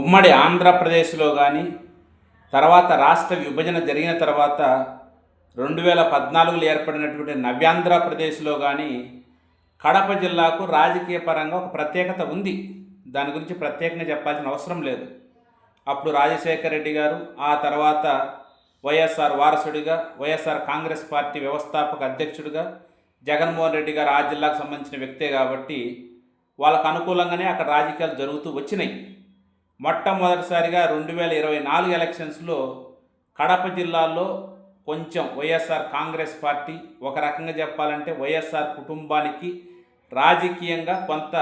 ఉమ్మడి ఆంధ్రప్రదేశ్లో కానీ తర్వాత రాష్ట్ర విభజన జరిగిన తర్వాత రెండు వేల పద్నాలుగులో ఏర్పడినటువంటి నవ్యాంధ్రప్రదేశ్లో కానీ కడప జిల్లాకు రాజకీయ పరంగా ఒక ప్రత్యేకత ఉంది. దాని గురించి ప్రత్యేకంగా చెప్పాల్సిన అవసరం లేదు. అప్పుడు రాజశేఖర రెడ్డి గారు ఆ తర్వాత వైఎస్ఆర్ వారసుడిగా వైఎస్ఆర్ కాంగ్రెస్ పార్టీ వ్యవస్థాపక అధ్యక్షుడిగా జగన్మోహన్ రెడ్డి గారు ఆ జిల్లాకు సంబంధించిన వ్యక్తే కాబట్టి వాళ్ళకు అనుకూలంగానే అక్కడ రాజకీయాలు జరుగుతూ వచ్చినాయి. మొట్టమొదటిసారిగా రెండు వేల ఇరవై నాలుగు ఎలక్షన్స్లో కడప జిల్లాలో కొంచెం వైఎస్ఆర్ కాంగ్రెస్ పార్టీ ఒక రకంగా చెప్పాలంటే వైఎస్ఆర్ కుటుంబానికి రాజకీయంగా కొంత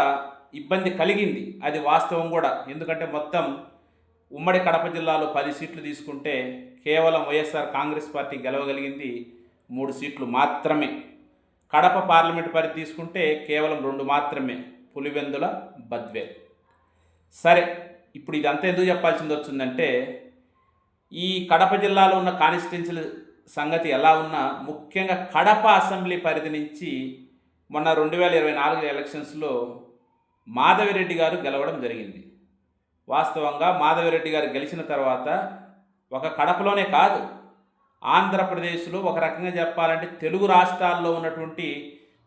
ఇబ్బంది కలిగింది. అది వాస్తవం కూడా. ఎందుకంటే మొత్తం ఉమ్మడి కడప జిల్లాలో పది సీట్లు తీసుకుంటే కేవలం వైఎస్ఆర్ కాంగ్రెస్ పార్టీ గెలవగలిగింది మూడు సీట్లు మాత్రమే. కడప పార్లమెంట్ పరిధి తీసుకుంటే కేవలం రెండు మాత్రమే. పులివెందుల బద్వేల్. సరే ఇప్పుడు ఇదంతా ఎందుకు చెప్పాల్సింది వచ్చిందంటే ఈ కడప జిల్లాలో ఉన్న కానిస్టెన్సీల సంగతి ఎలా ఉన్నా ముఖ్యంగా కడప అసెంబ్లీ పరిధి నుంచి మొన్న రెండు వేల ఇరవై నాలుగు ఎలక్షన్స్లో మాధవిరెడ్డి గారు గెలవడం జరిగింది. వాస్తవంగా మాధవిరెడ్డి గారు గెలిచిన తర్వాత ఒక కడపలోనే కాదు ఆంధ్రప్రదేశ్లో ఒక రకంగా చెప్పాలంటే తెలుగు రాష్ట్రాల్లో ఉన్నటువంటి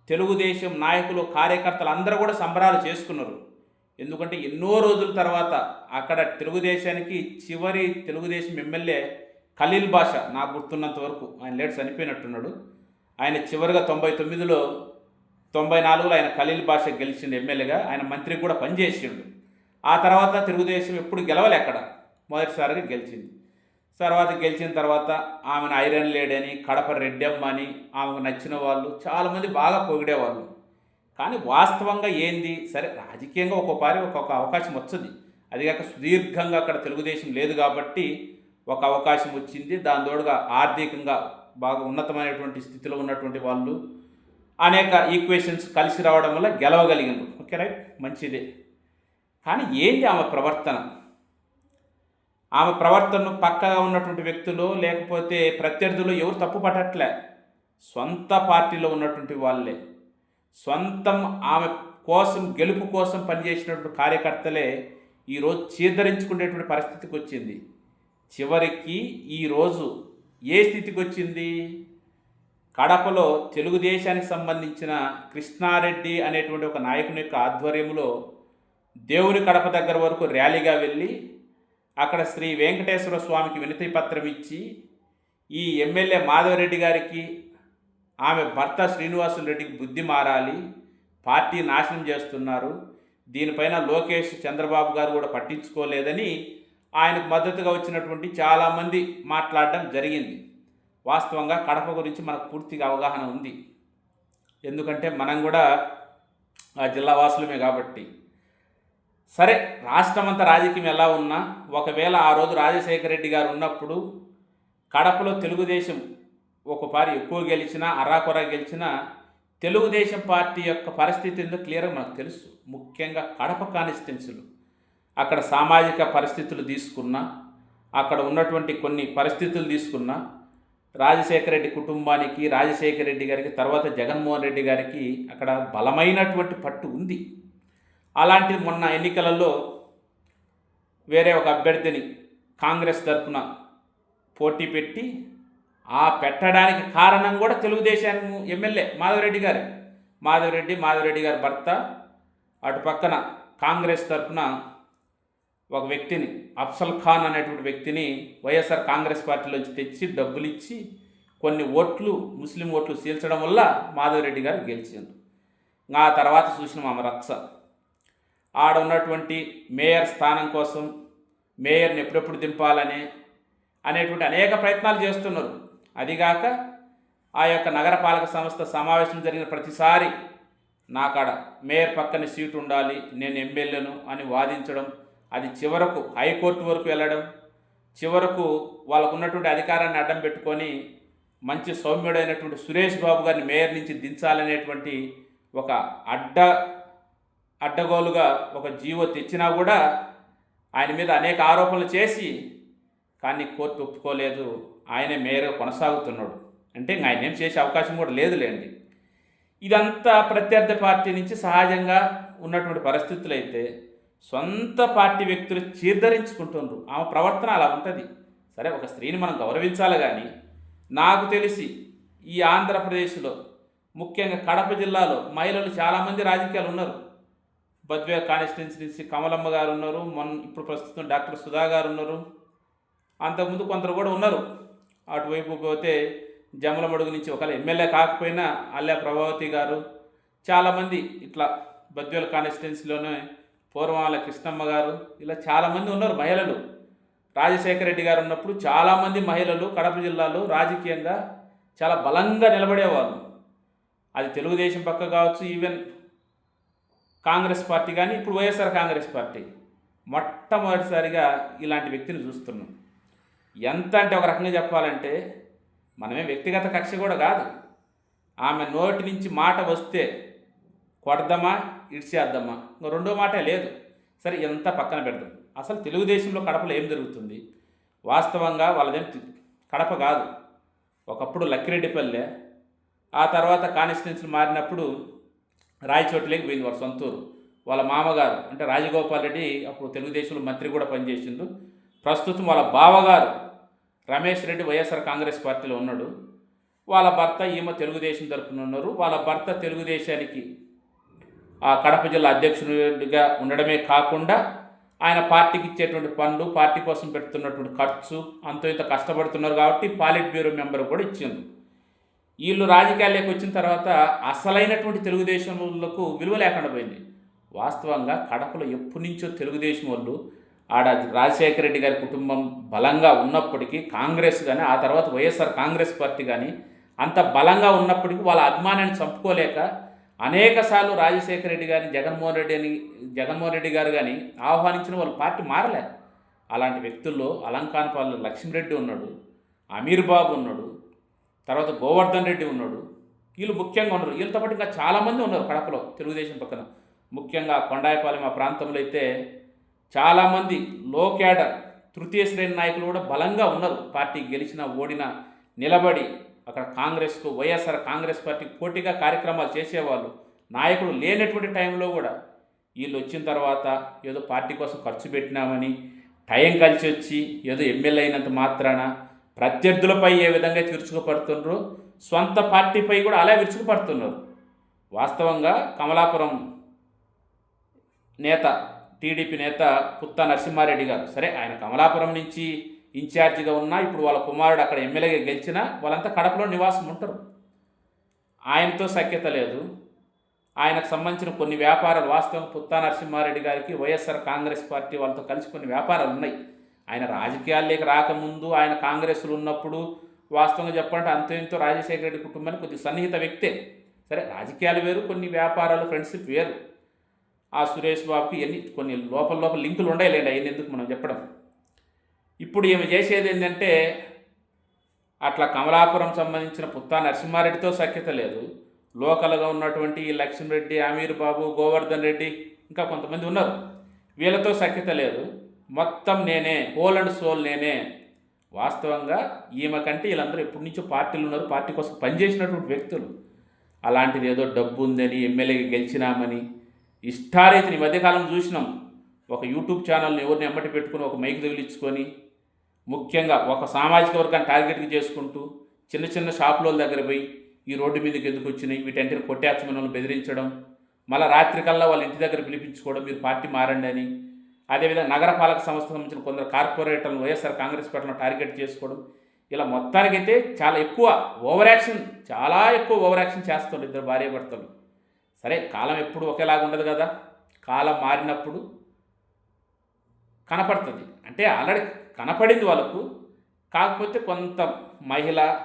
తెలుగుదేశం నాయకులు కార్యకర్తలు అందరూ కూడా సంబరాలు చేసుకున్నారు. ఎందుకంటే ఎన్నో రోజుల తర్వాత అక్కడ తెలుగుదేశానికి చివరి తెలుగుదేశం ఎమ్మెల్యే ఖలీల్ భాష నాకు గుర్తున్నంత వరకు ఆయన లేట్ చనిపోయినట్టున్నాడు. ఆయన చివరిగా తొంభై తొమ్మిదిలో తొంభై నాలుగులో ఆయన ఖలీల్ భాష గెలిచిండు ఎమ్మెల్యేగా ఆయన మంత్రికి కూడా పనిచేసిండు. ఆ తర్వాత తెలుగుదేశం ఎప్పుడు గెలవలే అక్కడ. మొదటిసారిగా గెలిచింది. తర్వాత గెలిచిన తర్వాత ఆమెను ఐరన్ లేడని కడప రెడ్డమ్మ అని ఆమెకు నచ్చిన వాళ్ళు చాలామంది బాగా పొగిడేవాళ్ళు. కానీ వాస్తవంగా ఏంది? సరే రాజకీయంగా ఒక్కోపారి ఒక్కొక్క అవకాశం వస్తుంది అది కాక సుదీర్ఘంగా అక్కడ తెలుగుదేశం లేదు కాబట్టి ఒక అవకాశం వచ్చింది. దాని తోడుగా ఆర్థికంగా బాగా ఉన్నతమైనటువంటి స్థితిలో ఉన్నటువంటి వాళ్ళు అనేక ఈక్వేషన్స్ కలిసి రావడం వల్ల గెలవగలిగింది ఓకే రైట్ మంచిదే. కానీ ఏంటి ఆమె ప్రవర్తన? ఆమె ప్రవర్తనను పక్కగా ఉన్నటువంటి వ్యక్తులు లేకపోతే ప్రత్యర్థులు ఎవరు తప్పు పట్టట్లే సొంత పార్టీలో ఉన్నటువంటి వాళ్ళే. సొంతం ఆమె కోసం గెలుపు కోసం పనిచేసినటువంటి కార్యకర్తలే ఈరోజు చీదరించుకునేటువంటి పరిస్థితికి వచ్చింది. చివరికి ఈరోజు ఏ స్థితికి వచ్చింది? కడపలో తెలుగుదేశానికి సంబంధించిన కృష్ణారెడ్డి అనేటువంటి ఒక నాయకుని యొక్క ఆధ్వర్యంలో దేవుని కడప దగ్గర వరకు ర్యాలీగా వెళ్ళి అక్కడ శ్రీ వెంకటేశ్వర స్వామికి వినతి పత్రం ఇచ్చి ఈ ఎమ్మెల్యే మాధవరెడ్డి గారికి ఆమె భర్త శ్రీనివాసులు రెడ్డికి బుద్ధి మారాలి పార్టీ నాశనం చేస్తున్నారు దీనిపైన లోకేష్ చంద్రబాబు గారు కూడా పట్టించుకోలేదని ఆయనకు మద్దతుగా వచ్చినటువంటి చాలామంది మాట్లాడడం జరిగింది. వాస్తవంగా కడప గురించి మనకు పూర్తిగా అవగాహన ఉంది. ఎందుకంటే మనం కూడా ఆ జిల్లా వాసులమే కాబట్టి. సరే రాష్ట్రమంతా రాజకీయం ఎలా ఉన్నా ఒకవేళ ఆ రోజు రాజశేఖర రెడ్డి గారు ఉన్నప్పుడు కడపలో తెలుగుదేశం ఒకపారి ఎక్కువ గెలిచినా అరాకొర గెలిచినా తెలుగుదేశం పార్టీ యొక్క పరిస్థితి ఏందో క్లియర్గా మనకు తెలుసు. ముఖ్యంగా కడప కాన్స్టిట్యున్సీలు. అక్కడ సామాజిక పరిస్థితులు తీసుకున్నా అక్కడ ఉన్నటువంటి కొన్ని పరిస్థితులు తీసుకున్నా రాజశేఖర రెడ్డి కుటుంబానికి రాజశేఖర రెడ్డి గారికి తర్వాత జగన్మోహన్ రెడ్డి గారికి అక్కడ బలమైనటువంటి పట్టు ఉంది. అలాంటి మొన్న ఎన్నికలలో వేరే ఒక అభ్యర్థిని కాంగ్రెస్ తరఫున పోటీ పెట్టి ఆ పెట్టడానికి కారణం కూడా తెలుగుదేశానికి ఎమ్మెల్యే మాధవరెడ్డి గారు. మాధవరెడ్డి మాధవరెడ్డి గారి భర్త అటు పక్కన కాంగ్రెస్ తరఫున ఒక వ్యక్తిని అఫ్సల్ ఖాన్ అనేటువంటి వ్యక్తిని వైఎస్ఆర్ కాంగ్రెస్ పార్టీలోంచి తెచ్చి డబ్బులు ఇచ్చి కొన్ని ఓట్లు ముస్లిం ఓట్లు చీల్చడం వల్ల మాధవరెడ్డి గారు గెలిచిండు ఆ తర్వాత చూసిన ఆమె రచ్చ. ఆడ ఉన్నటువంటి మేయర్ స్థానం కోసం మేయర్ని ఎప్పుడెప్పుడు దింపాలని అనేటువంటి అనేక ప్రయత్నాలు చేస్తున్నారు. అదిగాక ఆ యొక్క నగరపాలక సంస్థ సమావేశం జరిగిన ప్రతిసారి నాకాడ మేయర్ పక్కన సీటు ఉండాలి నేను ఎమ్మెల్యేను అని వాదించడం అది చివరకు హైకోర్టు వరకు వెళ్ళడం చివరకు వాళ్ళకు ఉన్నటువంటి అధికారాన్ని అడ్డం పెట్టుకొని మంచి సౌమ్యుడైనటువంటి సురేష్ బాబు గారిని మేయర్ నుంచి దించాలనేటువంటి ఒక అడ్డ అడ్డగోలుగా ఒక జీవో తెచ్చినా కూడా ఆయన మీద అనేక ఆరోపణలు చేసి కానీ కోర్టు ఒప్పుకోలేదు. ఆయన మేయర్గా కొనసాగుతున్నాడు. అంటే ఆయన ఏం చేసే అవకాశం కూడా లేదులేండి. ఇదంతా ప్రత్యర్థి పార్టీ నుంచి సహజంగా ఉన్నటువంటి పరిస్థితులు అయితే సొంత పార్టీ వ్యక్తులు చీర్ధరించుకుంటున్నారు ఆమె ప్రవర్తన అలా ఉంటుంది. సరే ఒక స్త్రీని మనం గౌరవించాలి కానీ నాకు తెలిసి ఈ ఆంధ్రప్రదేశ్లో ముఖ్యంగా కడప జిల్లాలో మహిళలు చాలామంది రాజకీయాలు ఉన్నారు. బద్వే కాన్స్టిట్యున్సీ నుంచి కమలమ్మ గారు ఉన్నారు. మొన్న ఇప్పుడు ప్రస్తుతం డాక్టర్ సుధా గారు ఉన్నారు. అంతకుముందు కొందరు కూడా ఉన్నారు. అటువైపు పోతే జమలమడుగు నుంచి ఒకవేళ ఎమ్మెల్యే కాకపోయినా అల్లె ప్రభావతి గారు చాలామంది ఇట్లా బద్వేల కాన్స్టిట్యున్సీలోనే పూర్వాల కృష్ణమ్మ గారు ఇలా చాలామంది ఉన్నారు మహిళలు. రాజశేఖర రెడ్డి గారు ఉన్నప్పుడు చాలామంది మహిళలు కడప జిల్లాలో రాజకీయంగా చాలా బలంగా నిలబడేవారు. అది తెలుగుదేశం పక్క కావచ్చు ఈవెన్ కాంగ్రెస్ పార్టీ కానీ ఇప్పుడు వైఎస్ఆర్ కాంగ్రెస్ పార్టీ. మొట్టమొదటిసారిగా ఇలాంటి వ్యక్తిని చూస్తున్నాం. ఎంత అంటే ఒక రకంగా చెప్పాలంటే మనమే వ్యక్తిగత కక్ష కూడా కాదు. ఆమె నోటి నుంచి మాట వస్తే కొడదామా ఇడ్చేద్దామా ఇంకా రెండో మాటే లేదు. సరే ఎంత పక్కన పెడదాం. అసలు తెలుగుదేశంలో కడపలో ఏం జరుగుతుంది? వాస్తవంగా వాళ్ళదేం కడప కాదు. ఒకప్పుడు లక్కిరెడ్డిపల్లె ఆ తర్వాత కాన్స్టిట్యున్సీ మారినప్పుడు రాయచోటిలోకి పోయింది వాళ్ళ సొంతూరు. వాళ్ళ మామగారు అంటే రాజగోపాల్ రెడ్డి అప్పుడు తెలుగుదేశంలో మంత్రి కూడా పనిచేసిండు. ప్రస్తుతం వాళ్ళ బావగారు రమేష్ రెడ్డి వైఎస్ఆర్ కాంగ్రెస్ పార్టీలో ఉన్నాడు. వాళ్ళ భర్త ఈమె తెలుగుదేశం తరఫున ఉన్నారు. వాళ్ళ భర్త తెలుగుదేశానికి ఆ కడప జిల్లా అధ్యక్షుడిగా ఉండడమే కాకుండా ఆయన పార్టీకి ఇచ్చేటువంటి పనులు పార్టీ కోసం పెడుతున్నటువంటి ఖర్చు అంత ఇంత కష్టపడుతున్నారు కాబట్టి పాలిట్ బ్యూరో మెంబర్ కూడా ఇచ్చింది వీళ్ళు రాజకీయాల్లోకి వచ్చిన తర్వాత అసలైనటువంటి తెలుగుదేశంలకు విలువ లేకుండా పోయింది. వాస్తవంగా కడపలో ఎప్పటి నుంచో తెలుగుదేశం వాళ్ళు ఆడ రాజశేఖర రెడ్డి గారి కుటుంబం బలంగా ఉన్నప్పటికీ కాంగ్రెస్ కానీ ఆ తర్వాత వైఎస్ఆర్ కాంగ్రెస్ పార్టీ కానీ అంత బలంగా ఉన్నప్పటికీ వాళ్ళ అభిమానాన్ని చంపుకోలేక అనేక సార్లు రాజశేఖర రెడ్డి గారిని జగన్మోహన్ రెడ్డి అని జగన్మోహన్ రెడ్డి గారు కానీ ఆహ్వానించిన వాళ్ళ పార్టీ మారలే. అలాంటి వ్యక్తుల్లో అలంకానపాలెం లక్ష్మీరెడ్డి ఉన్నాడు అమీర్ బాబు ఉన్నాడు తర్వాత గోవర్ధన్ రెడ్డి ఉన్నాడు. వీళ్ళు ముఖ్యంగా ఉన్నారు. వీళ్ళతో పాటు ఇంకా చాలామంది ఉన్నారు కడపలో తెలుగుదేశం పక్కన. ముఖ్యంగా కొండాయపాలెం ఆ ప్రాంతంలో అయితే చాలామంది లో క్యాడర్ తృతీయ శ్రేణి నాయకులు కూడా బలంగా ఉన్నారు. పార్టీ గెలిచిన ఓడిన నిలబడి అక్కడ కాంగ్రెస్కు వైఎస్ఆర్ కాంగ్రెస్ పార్టీ పోటీగా కార్యక్రమాలు చేసేవాళ్ళు నాయకులు లేనటువంటి టైంలో కూడా వీళ్ళు వచ్చిన తర్వాత ఏదో పార్టీ కోసం ఖర్చు పెట్టినామని టైం కలిసి వచ్చి ఏదో ఎమ్మెల్యే అయినంత మాత్రాన ప్రత్యర్థులపై ఏ విధంగా విరుచుకుపడుతున్నారో సొంత పార్టీపై కూడా అలా విరుచుకుపడుతున్నారు. వాస్తవంగా కమలాపురం నేత టీడీపీ నేత పుత్త నరసింహారెడ్డి గారు. సరే ఆయన కమలాపురం నుంచి ఇన్ఛార్జిగా ఉన్నా ఇప్పుడు వాళ్ళ కుమారుడు అక్కడ ఎమ్మెల్యేగా గెలిచినా వాళ్ళంతా కడపలో నివాసం ఉంటారు. ఆయనతో సఖ్యత లేదు. ఆయనకు సంబంధించిన కొన్ని వ్యాపారాలు వాస్తవం పుత్తా నరసింహారెడ్డి గారికి వైఎస్ఆర్ కాంగ్రెస్ పార్టీ వాళ్ళతో కలిసి కొన్ని వ్యాపారాలు ఉన్నాయి. ఆయన రాజకీయాల్లోకి రాకముందు ఆయన కాంగ్రెస్లో ఉన్నప్పుడు వాస్తవంగా చెప్పాలంటే అంతో ఇంతో రాజశేఖర రెడ్డి కుటుంబానికి కొద్ది సన్నిహిత వ్యక్తే. సరే రాజకీయాలు వేరు కొన్ని వ్యాపారాలు ఫ్రెండ్షిప్ వేరు. ఆ సురేష్ బాబుకి ఎన్ని కొన్ని లోపల లోపల లింకులు ఉండేలేండి అవన్నీ ఎందుకు మనం చెప్పడం? ఇప్పుడు ఈమె చేసేది ఏంటంటే అట్లా కమలాపురం సంబంధించిన పుత్తా నరసింహారెడ్డితో సఖ్యత లేదు. లోకల్గా ఉన్నటువంటి ఈ లక్ష్మీరెడ్డి అమీర్ బాబు గోవర్ధన్ రెడ్డి ఇంకా కొంతమంది ఉన్నారు. వీళ్ళతో సఖ్యత లేదు. మొత్తం నేనే హోల్ అండ్ సోల్ నేనే. వాస్తవంగా ఈమె కంటే వీళ్ళందరూ ఎప్పటి నుంచో పార్టీలు ఉన్నారు. పార్టీ కోసం పనిచేసినటువంటి వ్యక్తులు. అలాంటిది ఏదో డబ్బు ఉందని ఎమ్మెల్యేగా గెలిచినామని ఇష్టారీతిని ఈ మధ్యకాలం చూసినాం. ఒక యూట్యూబ్ ఛానల్ని ఎవరిని ఎంబటి పెట్టుకుని ఒక మైక్ తగిలించుకొని ముఖ్యంగా ఒక సామాజిక వర్గాన్ని టార్గెట్గా చేసుకుంటూ చిన్న చిన్న షాపుల దగ్గర పోయి ఈ రోడ్డు మీదకి ఎందుకు వచ్చినాయి వీటంటే కొట్టేచ్చమని వాళ్ళని బెదిరించడం మళ్ళీ రాత్రికల్లా వాళ్ళ ఇంటి దగ్గర పిలిపించుకోవడం మీరు పార్టీ మారండి అని. అదేవిధంగా నగరపాలక సంస్థకు సంబంధించిన కొందరు కార్పొరేటర్లు వైఎస్ఆర్ కాంగ్రెస్ పార్టీలో టార్గెట్ చేసుకోవడం ఇలా మొత్తానికైతే చాలా ఎక్కువ ఓవర్ యాక్షన్ చాలా ఎక్కువ ఓవర్ యాక్షన్ చేస్తారు ఇద్దరు భార్య భర్తలు సరే కాలం ఎప్పుడు ఒకేలాగా ఉండదు కదా. కాలం మారినప్పుడు కనపడుతుంది. అంటే ఆల్రెడీ కనపడింది వాళ్ళకు. కాకపోతే కొంత మహిళ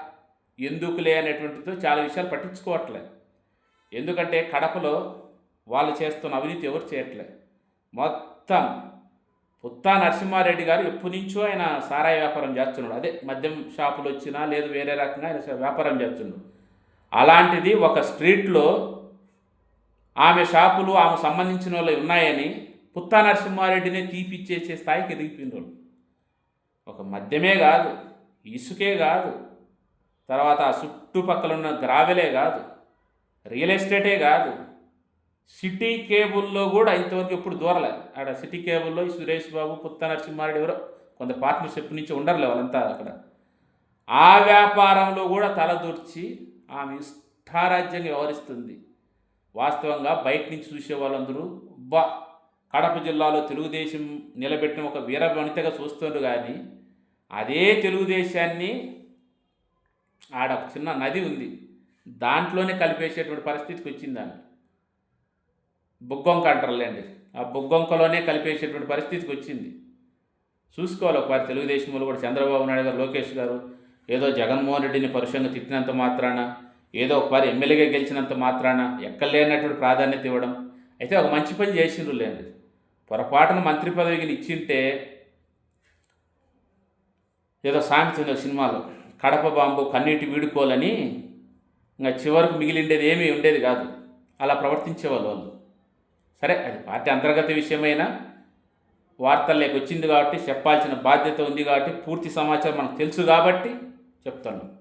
ఎందుకులే అనేటువంటితో చాలా విషయాలు పట్టించుకోవట్లేదు ఎందుకంటే కడపలో వాళ్ళు చేస్తున్న అవినీతి ఎవరు చేయట్లే. మొత్తం పుత్తా నరసింహారెడ్డి గారు ఎప్పటి నుంచో ఆయన సారాయి వ్యాపారం చేస్తున్నాడు. అదే మద్యం షాపులు వచ్చినా లేదు వేరే రకంగా ఆయన వ్యాపారం చేస్తున్నాడు. అలాంటిది ఒక స్ట్రీట్లో ఆమె షాపులు ఆమె సంబంధించిన వాళ్ళు ఉన్నాయని పుత్తా నరసింహారెడ్డినే తీపిచ్చేసే స్థాయికి ఎదిగిపోయిన వాళ్ళు. ఒక మద్యమే కాదు ఇసుకే కాదు తర్వాత ఆ చుట్టుపక్కల ఉన్న గ్రావెలే కాదు రియల్ ఎస్టేటే కాదు సిటీ కేబుల్లో కూడా ఇంతవరకు ఎప్పుడు దూరలే. ఆడ సిటీ కేబుల్లో ఈ సురేష్ బాబు పుత్త నరసింహారెడ్డి ఎవరో కొంత పార్ట్నర్షిప్ నుంచి ఉండరులే వాళ్ళంతా అక్కడ. ఆ వ్యాపారంలో కూడా తలదూర్చి ఆమె ఇష్టారాజ్యంగా వ్యవహరిస్తుంది. వాస్తవంగా బయట నుంచి చూసే వాళ్ళందరూ బా కడప జిల్లాలో తెలుగుదేశం నిలబెట్టిన ఒక వీర వనితగా చూస్తుండ్రు కానీ అదే తెలుగుదేశాన్ని ఆడ ఒక చిన్న నది ఉంది. దాంట్లోనే కలిపేసేటువంటి పరిస్థితికి వచ్చింది ఆమె. బుగ్గొంక అంటారులేండి. ఆ బుగ్గొంకలోనే కలిపేసేటువంటి పరిస్థితికి వచ్చింది. చూసుకోవాలి ఒకసారి తెలుగుదేశంలో కూడా. చంద్రబాబు నాయుడు గారు లోకేష్ గారు ఏదో జగన్మోహన్ రెడ్డిని పరుషంగా తిట్టినంత మాత్రాన ఏదో ఒకసారి ఎమ్మెల్యేగా గెలిచినంత మాత్రాన ఎక్కలేనటువంటి ప్రాధాన్యత ఇవ్వడం. అయితే ఒక మంచి పని చేసిండ్రు లేండి. పొరపాటున మంత్రి పదవికి ఇచ్చింటే ఏదో సామెత ఉంది ఒక సినిమాలో కడప బాంబు కన్నీటి వీడుకోలని ఇంకా చివరకు మిగిలిండేది ఏమీ ఉండేది కాదు. అలా ప్రవర్తించేవాళ్ళు వాళ్ళు. సరే అది పార్టీ అంతర్గత విషయమైనా వార్తల్లోకి వచ్చింది కాబట్టి చెప్పాల్సిన బాధ్యత ఉంది కాబట్టి పూర్తి సమాచారం మనకు తెలుసు కాబట్టి చెప్తాను.